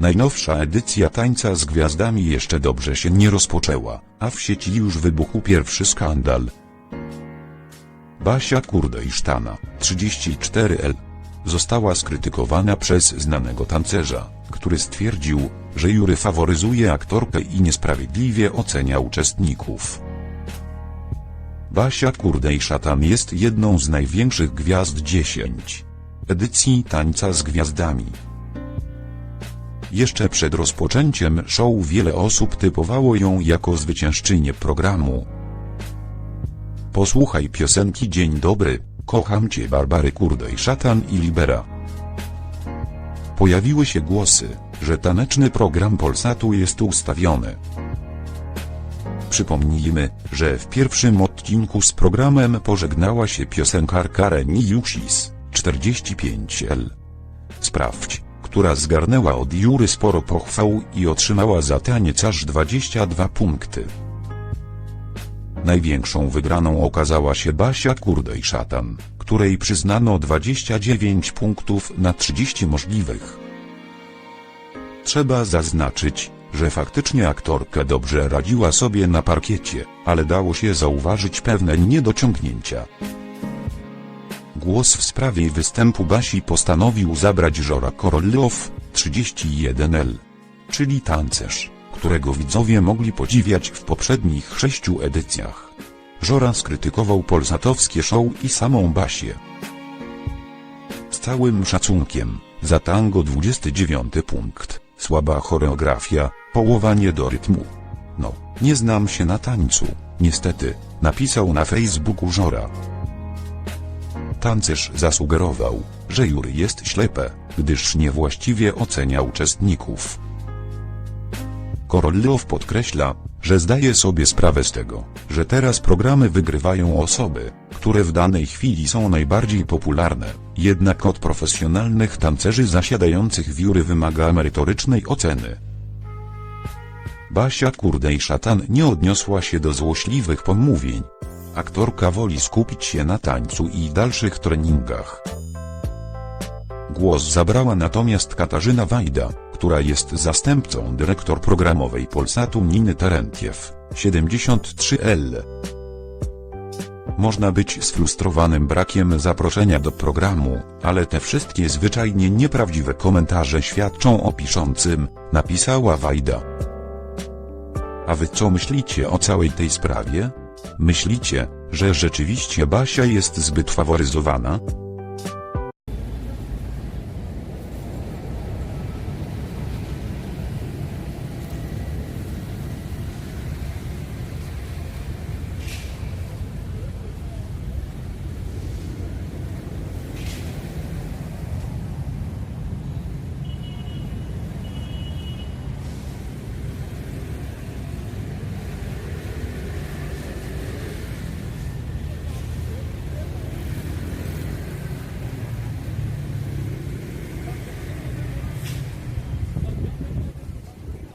Najnowsza edycja Tańca z Gwiazdami jeszcze dobrze się nie rozpoczęła, a w sieci już wybuchł pierwszy skandal. Basia Kurdejsztana, 34L, została skrytykowana przez znanego tancerza, który stwierdził, że jury faworyzuje aktorkę i niesprawiedliwie ocenia uczestników. Basia Kurdej-Szatan jest jedną z największych gwiazd 10 edycji Tańca z Gwiazdami. Jeszcze przed rozpoczęciem show wiele osób typowało ją jako zwyciężczynię programu. Posłuchaj piosenki Dzień dobry, kocham cię Barbary Kurdej Szatan i Libera. Pojawiły się głosy, że taneczny program Polsatu jest ustawiony. Przypomnijmy, że w pierwszym odcinku z programem pożegnała się piosenkarka Reni Jusis, 45L. Sprawdź, która zgarnęła od Jury sporo pochwał i otrzymała za taniec aż 22 punkty. Największą wygraną okazała się Basia Kurdej Szatan, której przyznano 29 punktów na 30 możliwych. Trzeba zaznaczyć, że faktycznie aktorka dobrze radziła sobie na parkiecie, ale dało się zauważyć pewne niedociągnięcia. Głos w sprawie występu Basi postanowił zabrać Żora Korollow, 31L, czyli tancerz, którego widzowie mogli podziwiać w poprzednich sześciu edycjach. Żora skrytykował polsatowskie show i samą Basię. Z całym szacunkiem, za tango 29 punkt, słaba choreografia, połowanie do rytmu. No, nie znam się na tańcu, niestety, napisał na Facebooku Żora. Tancerz zasugerował, że jury jest ślepe, gdyż niewłaściwie ocenia uczestników. Korollow podkreśla, że zdaje sobie sprawę z tego, że teraz programy wygrywają osoby, które w danej chwili są najbardziej popularne, jednak od profesjonalnych tancerzy zasiadających w jury wymaga merytorycznej oceny. Basia Kurdej-Szatan nie odniosła się do złośliwych pomówień. Aktorka woli skupić się na tańcu i dalszych treningach. Głos zabrała natomiast Katarzyna Wajda, która jest zastępcą dyrektor programowej Polsatu Niny Terentiew, 73L. Można być sfrustrowanym brakiem zaproszenia do programu, ale te wszystkie zwyczajnie nieprawdziwe komentarze świadczą o piszącym, napisała Wajda. A wy co myślicie o całej tej sprawie? Myślicie, że rzeczywiście Basia jest zbyt faworyzowana?